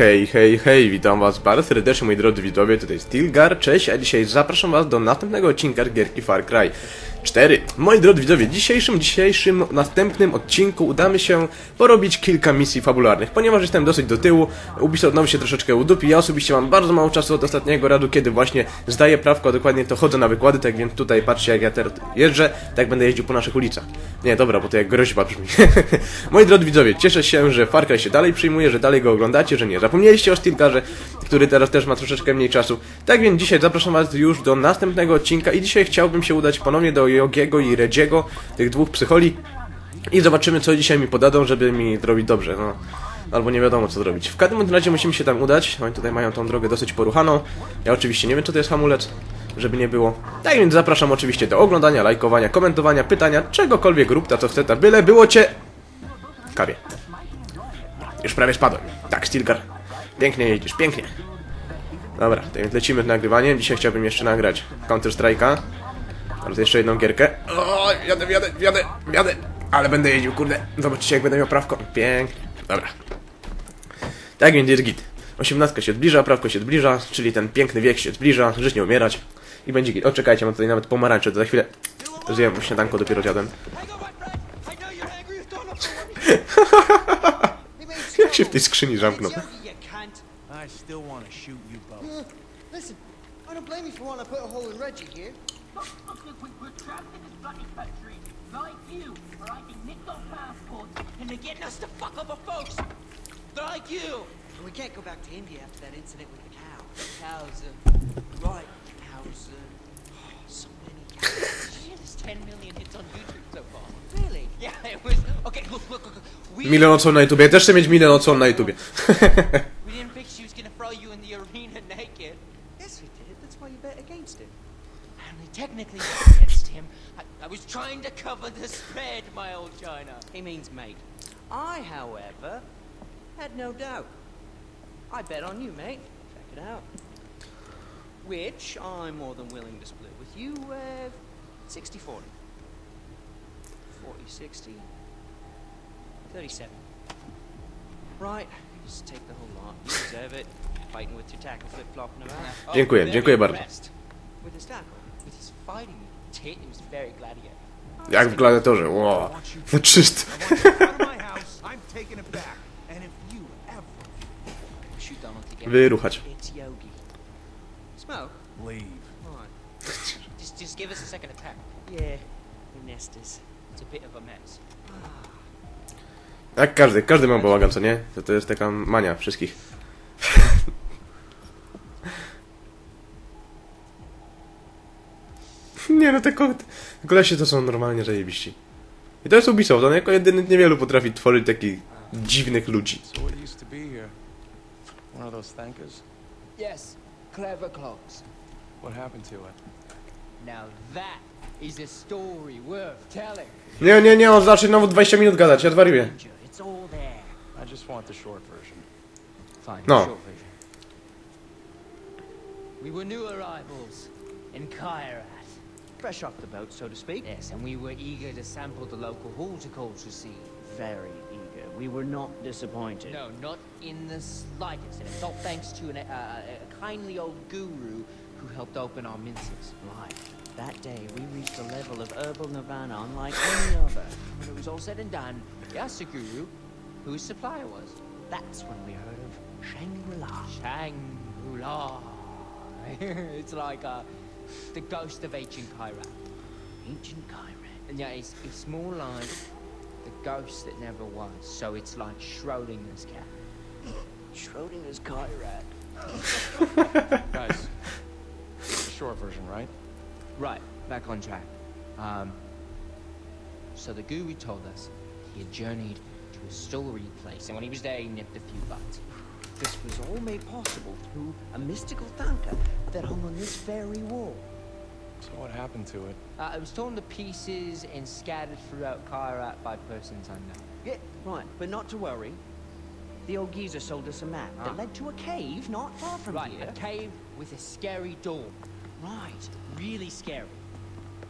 Hej, hej, hej, witam was bardzo serdecznie moi drodzy widzowie, tutaj jest Tilgar, cześć, a dzisiaj zapraszam was do następnego odcinka gierki Far Cry 4. Moi drodzy widzowie, w dzisiejszym, dzisiejszym, następnym odcinku udamy się porobić kilka misji fabularnych, ponieważ jestem dosyć do tyłu, Ubisoft znowu się troszeczkę udupi, ja osobiście mam bardzo mało czasu od ostatniego radu, kiedy właśnie zdaję prawko, a dokładnie to chodzę na wykłady, tak więc tutaj patrzcie jak ja teraz jeżdżę, tak będę jeździł po naszych ulicach. Nie, dobra, bo to jak groźba brzmi. Moi drodzy widzowie, cieszę się, że Far Cry się dalej przyjmuje, że dalej go oglądacie, że nie zapomnieliście o Stilgarze, który teraz też ma troszeczkę mniej czasu. Tak więc dzisiaj zapraszam was już do następnego odcinka i dzisiaj chciałbym się udać ponownie do Jogiego i Redziego, tych dwóch psycholi i zobaczymy co dzisiaj mi podadzą, żeby mi zrobić dobrze, no. Albo nie wiadomo co zrobić. W każdym razie musimy się tam udać. Oni tutaj mają tą drogę dosyć poruchaną. Ja oczywiście nie wiem, czy to jest hamulec, żeby nie było. Tak więc zapraszam oczywiście do oglądania, lajkowania, komentowania, pytania, czegokolwiek rób ta co chce, ta byle było cię. Kawie. Już prawie spadłem. Tak, Stilgar. Pięknie jedziesz, pięknie. Dobra, to więc lecimy z nagrywaniem. Dzisiaj chciałbym jeszcze nagrać Counter To jeszcze jedną gierkę. O, jadę, jadę, jadę, jadę. Ale będę jeździł, kurde. Zobaczycie, jak będę miał prawko. Pięknie. Dobra. Tak więc jest git. 18 się zbliża, prawko się zbliża, czyli ten piękny wiek się zbliża, żyć nie umierać. I będzie git. O, czekajcie, mam tutaj nawet pomarańcze, to za chwilę zjem, śniadanko dopiero zjadłem. Jak się w tej skrzyni zamknął. I still want to shoot you both. Listen, I don't blame you for wanting to put a hole in Reggie here. We were trapped in this bloody country, like you, where I can nick our passports And they're getting us to fuck up our folks. They're like you. And we can't go back to India after that incident with the cow. Cows, uh, Right. cows, uh, So many cows. shit, there's 10 million hits on YouTube so far. really? Yeah, it was, okay, look, look, look. We, Milion odsłon na YouTubie. Ja też chcę mieć milion odsłon na YouTubie. we didn't think she was gonna throw you in the arena naked. Yes, we did. That's why you bet against him. I mean, technically against him. I, I was trying to cover the spread, my old China. He means mate. I, however, had no doubt. I bet on you, mate. Check it out. Which I'm more than willing to split with you, uh, 60 40. 40 60. 37. Right, just take the whole lot. You deserve it. Fighting with your tackle flip flopping around. Oh, Dziękuję, very dziękuję bardzo. impressed. With his tackle. Jak w gladiatorze. Wow. No czyst. Wyruchać. Just, just give us a second attack. Yeah, we nesters. It's a bit of a mess. Jak każdy, każdy ma bałagan, co nie? To, to jest taka mania wszystkich. Nie no, te, ko- te kolesie to są normalnie zajebiści. I to jest Ubisoft, on jako jedyny niewielu potrafi tworzyć takich dziwnych ludzi. To be here? One of those thankers? Yes, clever clocks. What happened to it? Now that is a story worth telling. Nie, nie, nie, on zacznie znowu 20 minut gadać, ja. Fine, No. We were new arrivals in Kairat. Fresh off the boat, so to speak. Yes, and we were eager to sample the local horticulture scene. Very eager. We were not disappointed. No, not in the slightest. And it's all thanks to an, uh, a kindly old guru who helped open our minces. Right. That day, we reached a level of herbal nirvana unlike any other. When it was all said and done, we asked the guru who his supplier was. That's when we heard of Shangri-La. Shangri-La. it's like uh, the ghost of ancient Kyrat. Ancient Kyrat. And yeah, it's, it's more like the ghost that never was. So it's like Schrodinger's cat. Schrodinger's Kyrat. Guys, short version, right? Right, back on track. Um, so the guru told us he had journeyed to a story place, and when he was there, he nipped a few butts. This was all made possible through a mystical fountain that hung on this very wall. So what happened to it? Uh, it was torn to pieces and scattered throughout Kyrat by persons unknown. Yeah, right. But not to worry. The old geezer sold us a map Ah. that led to a cave not far from Right, here. a cave with a scary door. Right, really scary.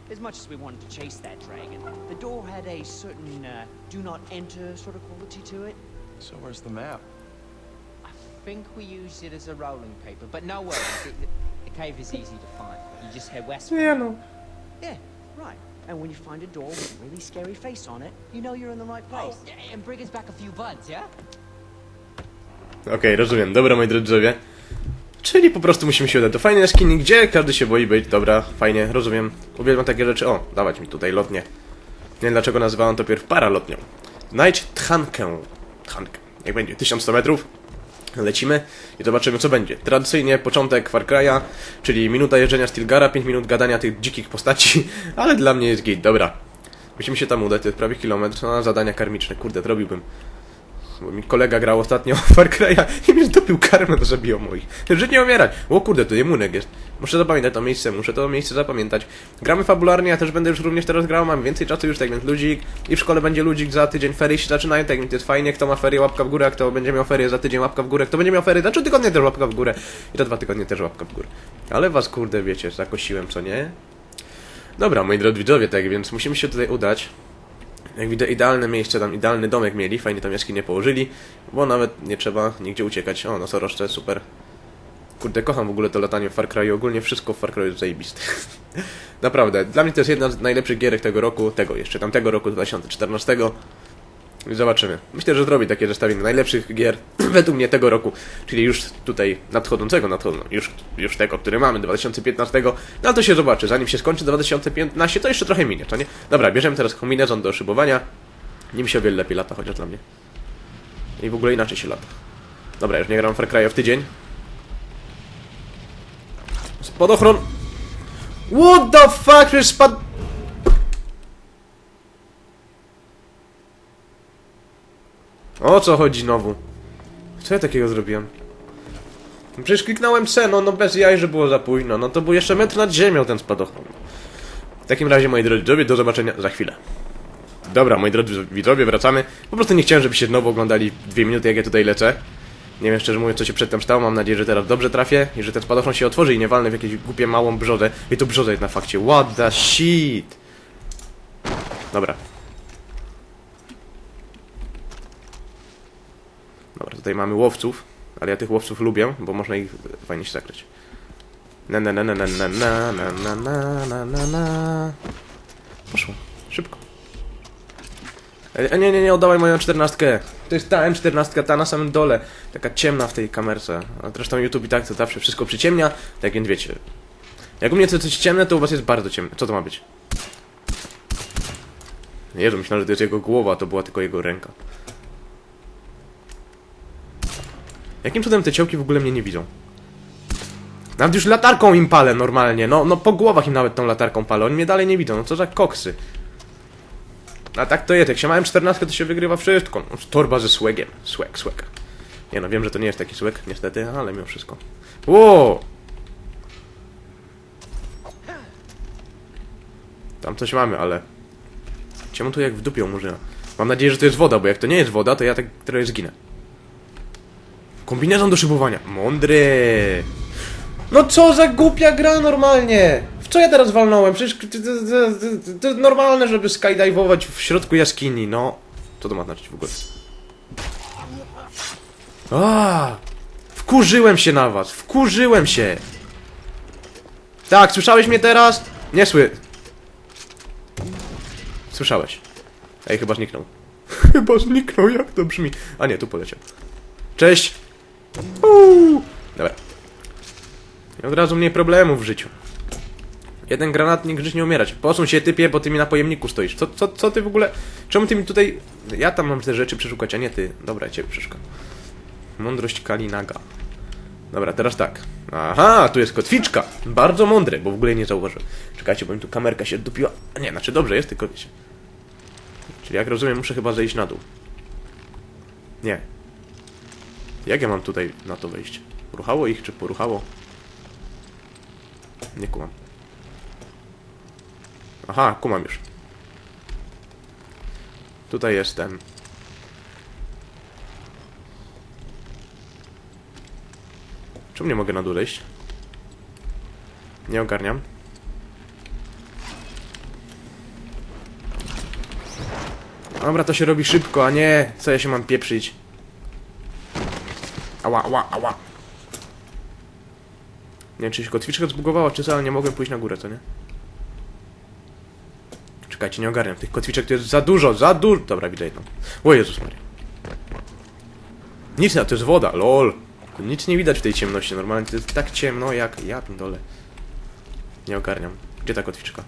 As much as we wanted to chase that dragon, the door had a certain uh, do not enter sort of quality to it. So where's the map? I think we used it as a rolling paper, but no worries. It, the cave is easy to find. You just head west. Nie no. Yeah, right. And when you find a door with a really scary face on it, you know you're in the right place. Oh, yeah, and bring us back a few buds, yeah? Okej, rozumiem. Dobra, moi drodzy. Czyli po prostu musimy się udać do fajnej jaskini, gdzie każdy się boi być. Dobra, fajnie, rozumiem. Uwielbiam takie rzeczy. O, dawać mi tutaj lotnie. Nie wiem dlaczego nazywałem to pierw paralotnią. Znajdź tchankę. Tchankę. Jak będzie? 1100 metrów. Lecimy i zobaczymy co będzie. Tradycyjnie początek Far Cry'a, czyli minuta jeżdżenia Stilgara, 5 minut gadania tych dzikich postaci, ale dla mnie jest git. Dobra. Musimy się tam udać, to jest prawie kilometr, no, zadania karmiczne, kurde, robiłbym. Mi kolega grał ostatnio Far Cry'a i mi zdobył karmę, to zabiło moich. Żyć nie umierać. O kurde, to jemunek jest. Muszę zapamiętać to miejsce, muszę to miejsce zapamiętać. Gramy fabularnie, ja też będę już również teraz grał, mam więcej czasu już, tak więc ludzik. I w szkole będzie ludzik, za tydzień ferie się zaczynają, tak więc to jest fajnie. Kto ma ferie, łapka w górę, kto będzie miał ferie za tydzień, łapka w górę. Kto będzie miał ferie za tygodnie, też łapka w górę. I za dwa tygodnie też łapka w górę. Ale was, kurde, wiecie, zakosiłem, co nie? Dobra, moi drodzy widzowie, tak więc musimy się tutaj udać. Jak widzę, idealne miejsce, tam idealny domek mieli, fajnie tam jaskinię położyli, bo nawet nie trzeba nigdzie uciekać. O, nosorożce, super. Kurde, kocham w ogóle to latanie w Far Cry, ogólnie wszystko w Far Cry jest zajebiste. Naprawdę, dla mnie to jest jedna z najlepszych gierek tego roku, tego jeszcze, tamtego roku, 2014. Zobaczymy. Myślę, że zrobię takie zestawienie najlepszych gier według mnie tego roku, czyli już tutaj nadchodzącego, nadchodzą, już, już tego, który mamy, 2015. No to się zobaczy, zanim się skończy 2015, to jeszcze trochę minie, to nie? Dobra, bierzemy teraz kombinezon do szybowania. Nim się o wiele lepiej lata, chociaż dla mnie. I w ogóle inaczej się lata. Dobra, już nie gram Far Cry w tydzień. Spadochron! What the fuck, przecież spad... O co chodzi znowu? Co ja takiego zrobiłem? No Przecież kliknąłem C, no, no bez jaj, że było za późno. No to był jeszcze metr nad ziemią ten spadochron. W takim razie, moi drodzy widzowie, do zobaczenia za chwilę. Dobra, moi drodzy widzowie, wracamy. Po prostu nie chciałem, żebyście znowu oglądali dwie minuty, jak ja tutaj lecę. Nie wiem szczerze mówiąc, co się przedtem stało. Mam nadzieję, że teraz dobrze trafię i że ten spadochron się otworzy i nie walnę w jakieś głupie małą brzodę. I to brzoza jest na fakcie. What the shit? Dobra. Tutaj mamy łowców, ale ja tych łowców lubię, bo można ich fajnie się zakryć. Na na na na na na na na na na na na Poszło. Szybko. E, nie, nie, nie, oddawaj moją czternastkę. To jest ta M14, ta na samym dole. Taka ciemna w tej kamerce. A zresztą YouTube i tak to zawsze wszystko przyciemnia, tak więc wiecie. Jak u mnie to coś ciemne, to u was jest bardzo ciemne. Co to ma być? Jezu, myślałem, że to jest jego głowa, to była tylko jego ręka. Jakim cudem te ciołki w ogóle mnie nie widzą? Nawet już latarką im palę normalnie, no, no po głowach im nawet tą latarką palę, oni mnie dalej nie widzą, no co za koksy. A tak to jest, jak się małem 14 to się wygrywa wszystko, no, torba ze słegiem, słeg, słeg. Nie no, wiem, że to nie jest taki słeg, niestety, ale mimo wszystko. Ło! Tam coś mamy, ale... Czemu tu jak w murzyna? Mam nadzieję, że to jest woda, bo jak to nie jest woda, to ja tak trochę zginę. Kombinezon do szybowania. Mądry. No co za głupia gra normalnie. W co ja teraz walnąłem? Przecież to, normalne, żeby skydive'ować w środku jaskini, no. Co to ma znaczyć w ogóle? A, wkurzyłem się na was. Wkurzyłem się. Tak, słyszałeś mnie teraz? Nie sły... Słyszałeś. Ej, chyba zniknął. chyba zniknął, jak to brzmi. A nie, tu poleciał. Cześć. Uuu. Dobra. I od razu mniej problemów w życiu. Jeden granatnik żyć nie umierać. Posuń się typie, bo ty mi na pojemniku stoisz. Co, co, co ty w ogóle... Czemu ty mi tutaj... Ja tam mam te rzeczy przeszukać, a nie ty. Dobra, ja ciebie przeszukam. Mądrość Kalinaga. Dobra, teraz tak. Aha, tu jest kotwiczka. Bardzo mądre, bo w ogóle nie zauważyłem. Czekajcie, bo mi tu kamerka się dupiła. Nie, znaczy dobrze jest, tylko. Czyli jak rozumiem, muszę chyba zejść na dół. Nie. Jak ja mam tutaj na to wejść? Poruchało ich, czy poruchało? Nie kumam. Aha, kumam już. Tutaj jestem. Czemu nie mogę na dół zejść? Nie ogarniam. Dobra, to się robi szybko, a nie co ja się mam pieprzyć. Ała. ała, ała. Nie wiem, czy się kotwiczka zbugowała, czy co, ale nie mogłem pójść na górę, to nie? Czekajcie, nie ogarniam. Tych kotwiczek to jest za dużo, za dużo. Dobra, widzę jedną. O Jezus Maria. Nic na, to jest woda, lol. Nic nie widać w tej ciemności, normalnie to jest tak ciemno jak... Ja dole. Nie ogarniam. Gdzie ta kotwiczka?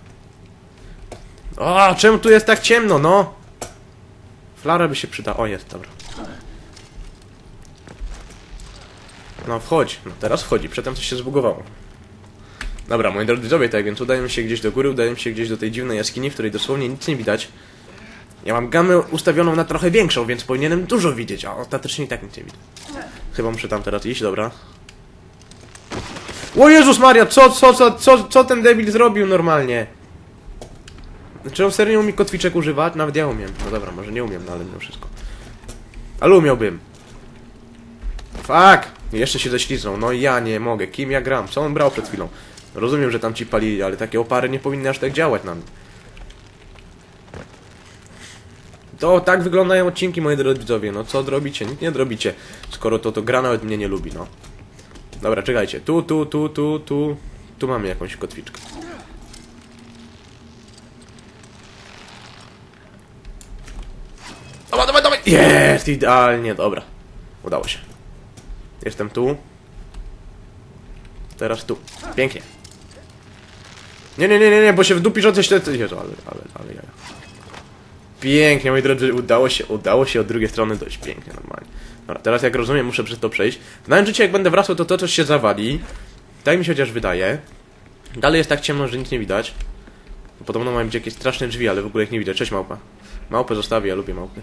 O, czemu tu jest tak ciemno, no? Flara by się przyda. O, jest, dobra. No, wchodź. No, teraz wchodzi. Przedtem coś się zbugowało. Dobra, moi drodzy widzowie, tak więc udajemy się gdzieś do góry, udajemy się gdzieś do tej dziwnej jaskini, w której dosłownie nic nie widać. Ja mam gamę ustawioną na trochę większą, więc powinienem dużo widzieć, a ostatecznie i tak nic nie widzę. Chyba muszę tam teraz iść, dobra. O Jezus Maria, co, co, co, co, co ten debil zrobił normalnie? Czy on serio umie kotwiczek używać? Nawet ja umiem. No dobra, może nie umiem, no ale mimo wszystko. Ale umiałbym. Fuck! Jeszcze się ześliznął. No ja nie mogę. Kim ja gram? Co on brał przed chwilą? Rozumiem, że tam ci palili, ale takie opary nie powinny aż tak działać na mnie. To tak wyglądają odcinki, moi drodzy widzowie. No co zrobicie? Nic nie zrobicie. Skoro to, to gra nawet mnie nie lubi, no. Dobra, czekajcie. Tu, tu, tu, tu, tu. Tu mamy jakąś kotwiczkę. Dawaj, dawaj, dawaj! Jest! Idealnie, dobra. Udało się. Jestem tu. Teraz tu. Pięknie. Nie, nie, nie, nie, nie, bo się w dupi rzucę śledzy. Jezu, ale, ale, ale ja. Pięknie, moi drodzy, udało się, udało się od drugiej strony dojść. Pięknie, normalnie. Dobra, teraz jak rozumiem, muszę przez to przejść. W życiu, jak będę wracał, to to coś się zawali. Tak mi się chociaż wydaje. Dalej jest tak ciemno, że nic nie widać. Podobno mają być jakieś straszne drzwi, ale w ogóle ich nie widać. Cześć, małpa. Małpę zostawię, ja lubię małpy.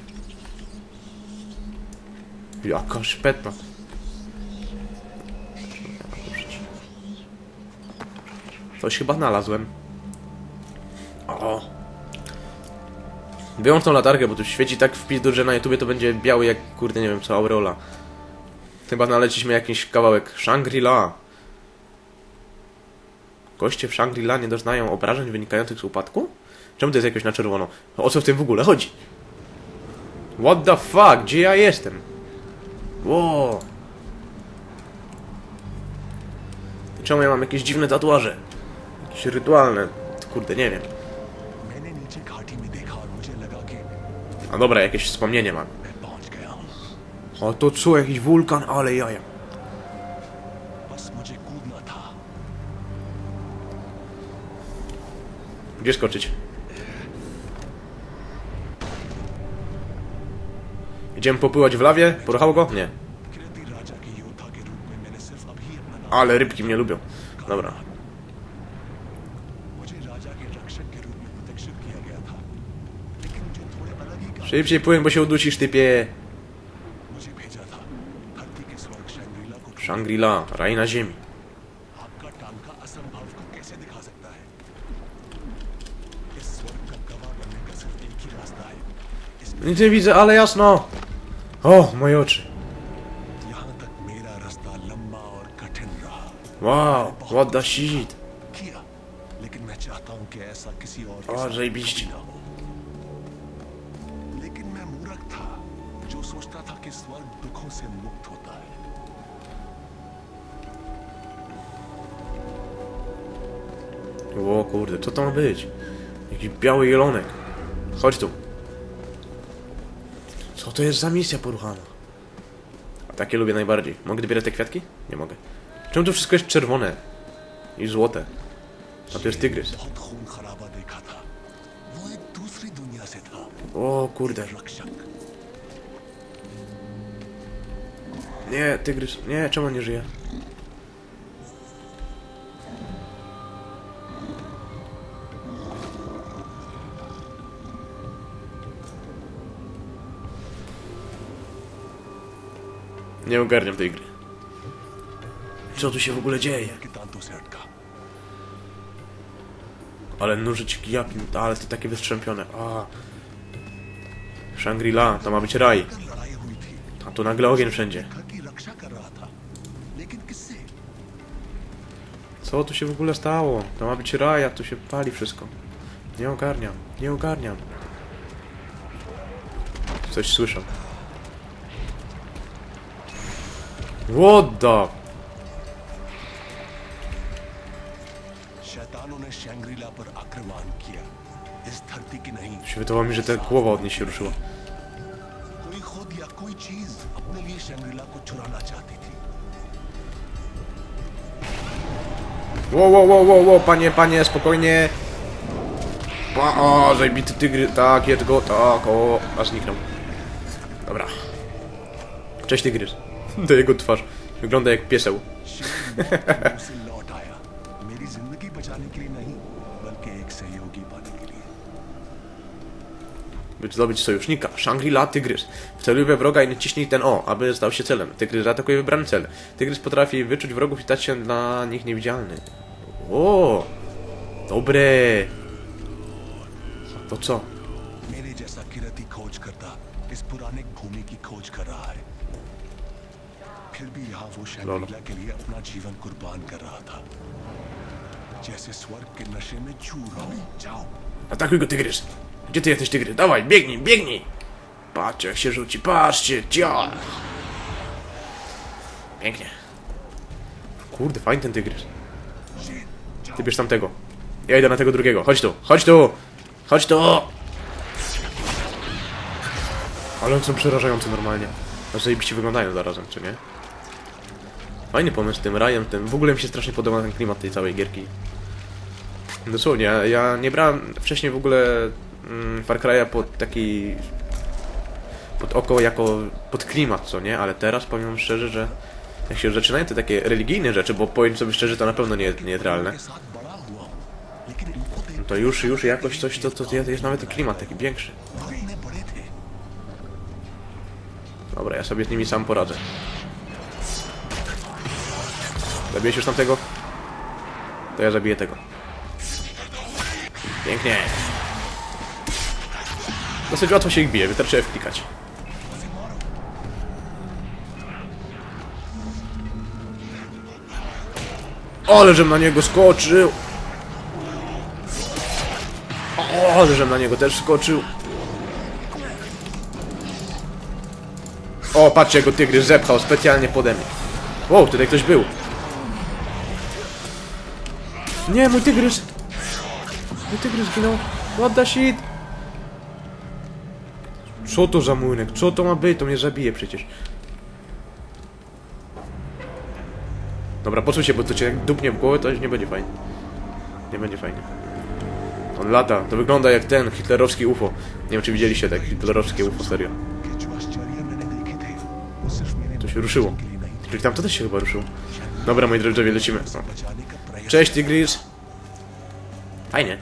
Jaka szpetna. Coś chyba znalazłem. O. Wyłącz tą latarkę, bo tu świeci tak w pizdu, że na YouTubie to będzie biały jak, kurde, nie wiem co, aureola. Chyba znaleźliśmy jakiś kawałek Shangri-La. Goście w Shangri-La nie doznają obrażeń wynikających z upadku? Czemu to jest jakoś na czerwono? O co w tym w ogóle chodzi? What the fuck? Gdzie ja jestem? Wow. Czemu ja mam jakieś dziwne tatuaże? jakieś rytualne. Kurde, nie wiem. A dobra, jakieś wspomnienie mam. O, to co, jakiś wulkan, ale jaja. Gdzie skoczyć? Idziemy popływać w lawie? Poruchało go? Nie. Ale rybki mnie lubią. Dobra. Szybciej płyn, bo się udusisz, typie. Shangri-La, raj na ziemi. Nic nie widzę, ale jasno. O, moje oczy. Wow, what the shit. O, zajebiście. ना हो लेकिन मैं मूर्ख था जो सोचता था कि स्वर्ग दुखों से मुक्त होता है O kurde, co to ma być? Jakiś biały jelonek. Chodź tu. Co to jest za misja poruchana? A takie lubię najbardziej. Mogę dobierać te kwiatki? Nie mogę. Czemu tu wszystko jest czerwone? I złote. A tu jest tygrys. बहुत खून खराबा देखा था वो एक दूसरी दुनिया से था O kurde. Nie, tygrys. Nie, czemu on nie żyje? Nie ogarniam tej gry. Co tu się w ogóle dzieje? Ale nożyć japin, ale to takie wystrzępione. A. Shangri-La, to ma być raj. A tu nagle ogień wszędzie. Co tu się w ogóle stało? To ma być raj, a tu się pali wszystko. Nie ogarniam, nie ogarniam. Coś słyszę. What the... शैतानों ने शैंग्रीला पर आक्रमण किया इस धरती की नहीं Się wydawało mi, że ta głowa od niej się ruszyła. कोई खुद या कोई चीज अपने लिए शैंग्रीला को चुराना चाहती Wow, wow, wow, wow, wow, panie, panie, spokojnie. Pa, o, zajbity tygry, tak, jedz go, tak, o, aż zniknął. Dobra. Cześć tygrys. To jego twarz. Wygląda jak pieseł. By zdobyć sojusznika. Shangri-La Tygrys. Wceluj we wroga i naciśnij ten O, aby stał się celem. Tygrys atakuje wybrany cel. Tygrys potrafi wyczuć wrogów i stać się dla nich niewidzialny. O, Dobre! To co? मेरे जैसा किरती खोज करता इस पुराने भूमि की खोज कर रहा है फिर भी यहाँ वो शैंग्रीला के लिए अपना जीवन कुर्बान कर रहा था जैसे स्वर्ग के नशे में चूर रहा हूँ जाओ Atakuj go, tygrys! Gdzie ty jesteś, tygrys? Dawaj, biegnij, biegnij! Patrzcie, jak się rzuci, patrzcie! Cia! Pięknie. Kurde, fajny ten tygrys. Ty bierz tamtego. Ja idę na tego drugiego. Chodź tu, chodź tu! Chodź tu! Ale oni są przerażający normalnie. Aż zajebiście wyglądają zarazem, czy nie? Fajny pomysł tym rajem, tym... W ogóle mi się strasznie podoba ten klimat tej całej gierki. Dosłownie, ja nie brałem wcześniej w ogóle Mm, Far Cry'a pod taki... pod oko jako... pod klimat, co nie? Ale teraz powiem szczerze, że jak się już zaczynają te takie religijne rzeczy, bo powiem sobie szczerze, to na pewno nie, jest realne. No to już, już jakoś coś, to, to jest nawet klimat taki większy. Dobra, ja sobie z nimi sam poradzę. Zabiłeś już tamtego? To ja zabiję tego. Pięknie. Dosyć łatwo się ich bije, wystarczy F klikać. Ale żem na niego skoczył! O, ale żem na niego też skoczył! O, patrzcie, jego tygrys zepchał specjalnie pode mnie. Wow, tutaj ktoś był. Nie, mój tygrys! Mój tygrys zginął. What the shit? Co to za młynek? Co to ma być? To mnie zabije przecież. Dobra, poczuj się, bo to cię jak dupnie w głowę, to nie będzie fajnie. Nie będzie fajnie. On lata. To wygląda jak ten hitlerowski UFO. Nie wiem, czy widzieliście tak hitlerowskie UFO, serio. To się ruszyło. Czyli tam to też się chyba ruszyło. Dobra, moi drodzy, lecimy. No. Cześć, Tigris. Fajnie.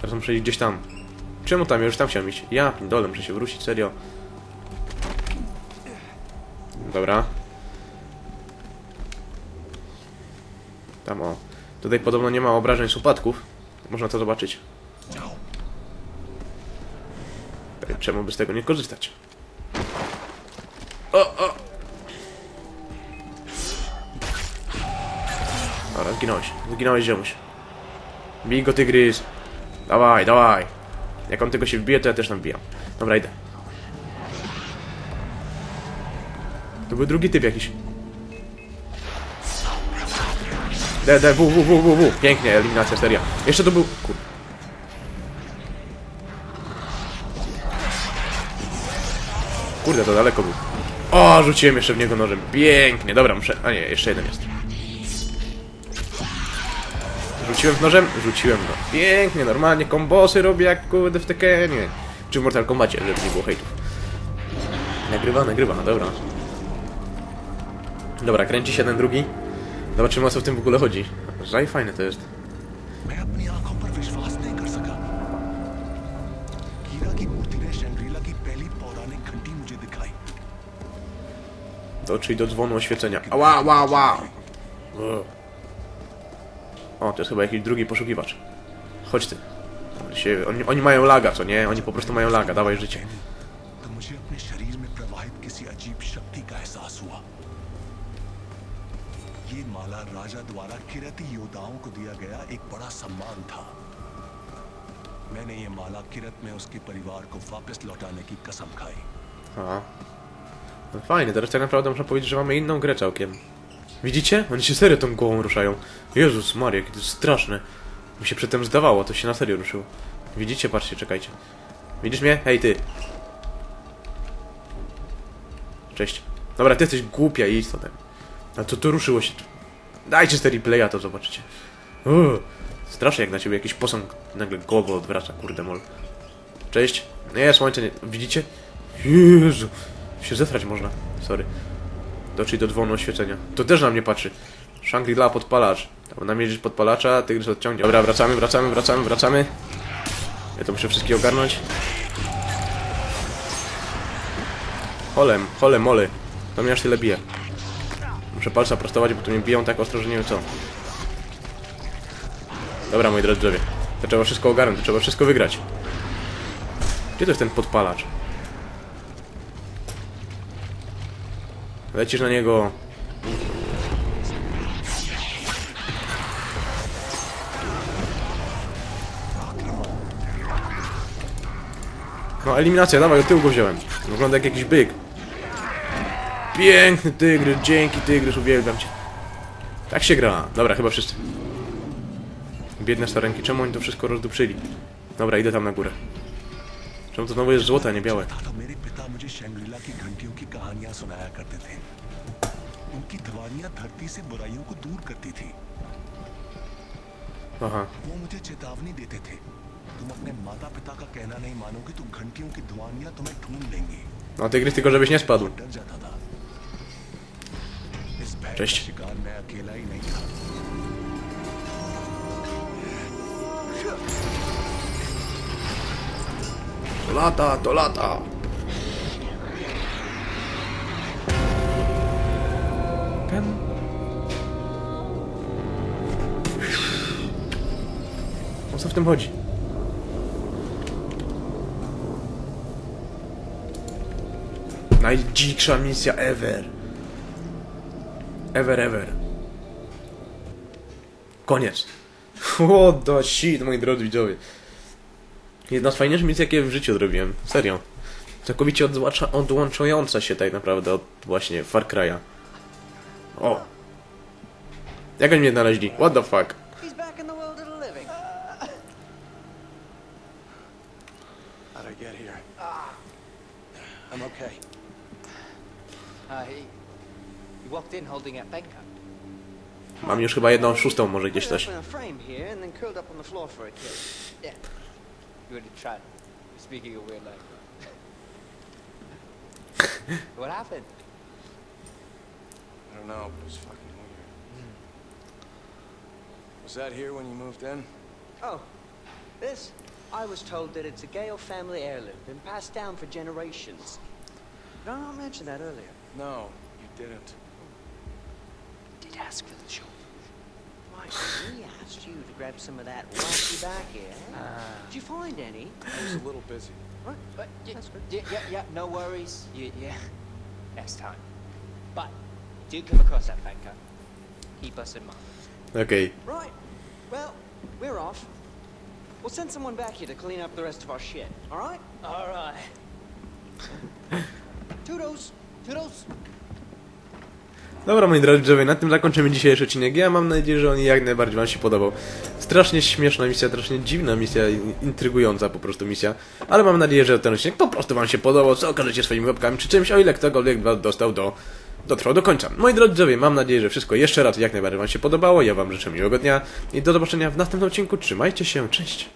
Teraz muszę iść gdzieś tam. Czemu tam? Ja już tam chciałem iść. Ja dole muszę się wrócić, serio. Dobra. Tam o. Tutaj podobno nie ma obrażeń z upadków. Można to zobaczyć. Czemu by z tego nie korzystać? O, o! Dobra, zginąłeś. Zginąłeś, ziomuś. Bij go, tygrys. Dawaj, dawaj. Jak on tego się wbije, to ja też tam wbijam. Dobra, idę. To był drugi typ jakiś. D, D, W, W, W, W, W. Pięknie, eliminacja, seria. Jeszcze to był... Kur... Kurde, to daleko był. O, rzuciłem jeszcze w niego nożem. Pięknie, dobra, muszę... A nie, jeszcze jeden jest. Rzuciłem nożem, rzuciłem go. Pięknie, normalnie kombosy robię jak kurde w Tekenie. Czy w Mortal Kombacie, żeby nie było hejtów. Nagrywa, nagrywa, no dobra. Dobra, kręci się ten drugi. Zobaczymy o co w tym w ogóle chodzi. Żaj fajne to jest. To czyli do dzwonu oświecenia. Ała, ała, ała! Uff. O, to jest chyba jakiś drugi poszukiwacz. Chodź ty. Się, oni, oni mają laga, co nie? Oni po prostu mają laga, dawaj życie. तो मुझे अपने शरीर में प्रवाहित किसी अजीब शक्ति का एहसास हुआ ये माला राजा द्वारा किरती योद्धाओं को दिया गया एक बड़ा सम्मान था मैंने ये माला किरत में उसके परिवार को वापस लौटाने की कसम खाई A. No fajnie, teraz tak naprawdę można powiedzieć, że mamy inną grę całkiem. Widzicie? Oni się serio tą głową ruszają. Jezus Maria, jakie to jest straszne. Mi się przedtem zdawało, to się na serio ruszyło. Widzicie? Patrzcie, czekajcie. Widzisz mnie? Hej, ty. Cześć. Dobra, ty jesteś głupia i istotem. A to to ruszyło się. Dajcie te replaya, to zobaczycie. Uuu, strasznie jak na ciebie jakiś posąg nagle głowę odwraca, kurde mol. Cześć. Nie, słońce nie... Widzicie? Jezu. Się zesrać można. Sorry. Doczyj do dzwonu oświecenia. To też na mnie patrzy. Shangri-La podpalacz. Tam namierzyć podpalacza, tygrys odciągnie. Dobra, wracamy, wracamy, wracamy, wracamy. Ja to muszę wszystkie ogarnąć. Holem, hole, mole. To mnie aż tyle bije. Muszę palca prostować, bo tu mnie biją tak ostro, że nie wiem co. Dobra, moi drodzy. To trzeba wszystko ogarnąć, to trzeba wszystko wygrać. Gdzie to jest ten podpalacz? Lecisz na niego. No, eliminacja, dawaj, od tyłu go wziąłem. Wygląda jak jakiś byk. Piękny tygrys, dzięki tygrys, uwielbiam cię. Tak się gra. Dobra, chyba wszyscy. Biedne starenki, czemu oni to wszystko rozdupczyli? Dobra, idę tam na górę. Czemu to znowu jest złote, a nie białe? था तो मेरे पिता मुझे शंग्रीला की घंटियों की कहानियाँ सुनाया करते थे उनकी दवाइयाँ धरती से बुराइयों को दूर करती थी Aha. वो मुझे चेतावनी देते थे तुम अपने माता पिता का कहना नहीं मानोगे तो घंटियों की दवाइयाँ तुम्हें ढूंढ लेंगी No, tygrys tylko żebyś nie spadł. डर जाता था इस भय का Cześć. शिकार मैं अकेला ही नहीं था lata, to lata. Pen. O co w tym chodzi? Najdziksza misja ever. Ever, ever. Koniec. What the shit, moi drodzy widzowie. Jedna z fajniejszych misji, jakie w życiu zrobiłem. Serio. Całkowicie odłącza, odłączająca się tak naprawdę od właśnie Far Cry'a. O! Jak oni mnie znaleźli? What the fuck? I'm okay. Walked in holding Benka. Mam już chyba jedną szóstą, może gdzieś Put coś. up in a frame here and then curled up on the floor for a kiss. Yeah. You already tried speaking a weird language. what happened? I don't know, but it was fucking weird. Was that here when you moved in? Oh, this? I was told that it's a Gale family heirloom, been passed down for generations. Did I not mention that earlier? No, you didn't. Did ask for the show. Why, he asked you to grab some of that wacky back here. eh? Did you find any? I was a little busy. What? But y- That's good. Yeah, yeah, yeah, no worries. You, yeah, next time. But do come across that Benka. Keep us in mind. Okay. Right. Well, we're off. We'll send someone back here to clean up the rest of our shit, all right? All right. Toodles! Toodles! Dobra, moi drodzy na tym zakończymy dzisiejszy odcinek. Ja mam nadzieję, że on jak najbardziej wam się podobał. Strasznie śmieszna misja, strasznie dziwna misja, in- intrygująca po prostu misja. Ale mam nadzieję, że ten odcinek po prostu wam się podobał, co okażecie swoimi łapkami czy czymś, o ile ktokolwiek was dostał do... dotrwał do końca. Moi drodzy mam nadzieję, że wszystko jeszcze raz jak najbardziej wam się podobało. Ja wam życzę miłego dnia i do zobaczenia w następnym odcinku. Trzymajcie się, cześć!